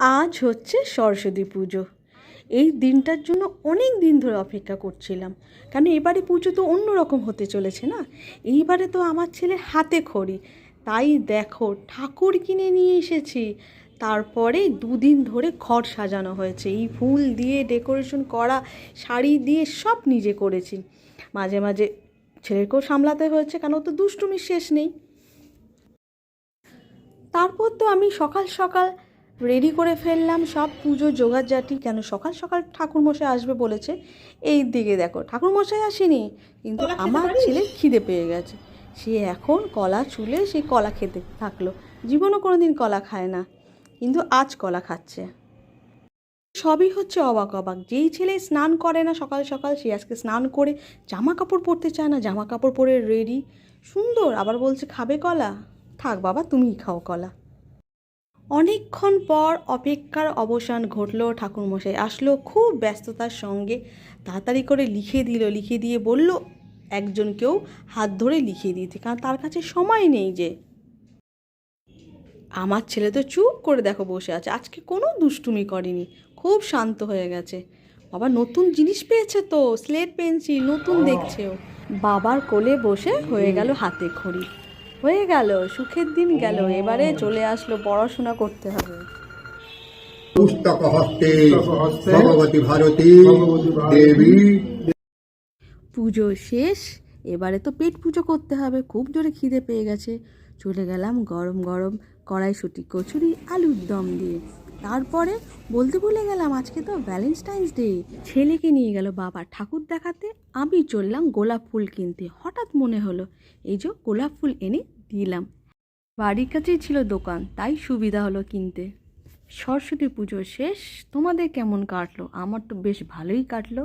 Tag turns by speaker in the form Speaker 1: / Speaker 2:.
Speaker 1: আজ হচ্ছে সরস্বতী পুজো। এই দিনটার জন্য অনেক দিন ধরে অপেক্ষা করছিলাম। কারণ এবারে পুজো তো অন্যরকম হতে চলেছে না? এইবারে তো আমার ছেলের হাতে খড়ি। তাই দেখো, ঠাকুর কিনে নিয়ে এসেছি। তারপরে দুদিন ধরে ঘর সাজানো হয়েছে। এই ফুল দিয়ে ডেকোরেশন করা, শাড়ি দিয়ে সব নিজে করেছি। মাঝে মাঝে ছেলেকেও সামলাতে হয়েছে, কেন তো দুষ্টুমির শেষ নেই। তারপর তো আমি সকাল সকাল রেডি করে ফেললাম সব পুজো জোগাড় জোগাড়জাটি কেন? সকাল সকাল ঠাকুরমশাই আসবে বলেছে। এই দিকে দেখো ঠাকুরমশাই আসেনি কিন্তু আমার ছেলে খিদে পেয়ে গেছে। সে এখন কলা চুলে সে কলা খেতে থাকল। জীবনও কোনো দিন কলা খায় না কিন্তু আজ কলা খাচ্ছে। সবই হচ্ছে অবাক অবাক। যেই ছেলে স্নান করে না সকাল সকাল সে আজকে স্নান করে জামা কাপড় পরতে চায় না জামা কাপড় পরে রেডি। সুন্দর আবার বলছে খাবে কলা? থাক বাবা তুমিই খাও কলা। অনেকক্ষণ পর অপেক্ষার অবসান ঘটলো ঠাকুরমশাই। আসলো খুব ব্যস্ততার সঙ্গে তাড়াতাড়ি করে লিখে দিল লিখে দিয়ে বলল একজনকেও হাত ধরে লিখে দিয়েছে কারণ তার কাছে সময় নেই যে। আমার ছেলে তো চুপ করে দেখো বসে আছে আজকে কোনো দুষ্টুমি করেনি খুব শান্ত হয়ে গেছে। বাবা নতুন জিনিস পেয়েছে তো স্লেট পেন্সিল নতুন দেখছে ও। বাবার কোলে বসে হয়ে গেল হাতে খড়ি। হয়ে গেল সুখের দিন গেল এবারে চলে আসলো পড়াশোনা করতে হবে।
Speaker 2: পুস্তক হস্তে
Speaker 3: ভগবতী ভারতী
Speaker 2: দেবী।
Speaker 1: পুজো শেষ এবারে তো পেট পুজো করতে হবে খুব জোরে খিদে পেয়ে গেছে। চলে গেলাম গরম গরম কড়াইশুটি কচুরি আলুর দম দিয়ে। তারপরে বলতে ভুলে গেলাম, আজকে তো ভ্যালেন্টাইন্স ডে ছেলেকে নিয়ে গেল বাবা ঠাকুর দেখাতে, আমি চললাম গোলাপ ফুল কিনতে। হঠাৎ মনে হলো, এই যে গোলাপ ফুল এনে দিলাম। বাড়ির কাছেই ছিল দোকান, তাই সুবিধা হলো কিনতে। সরস্বতী পুজো শেষ, তোমাদের কেমন কাটলো? আমার তো বেশ ভালোই কাটলো।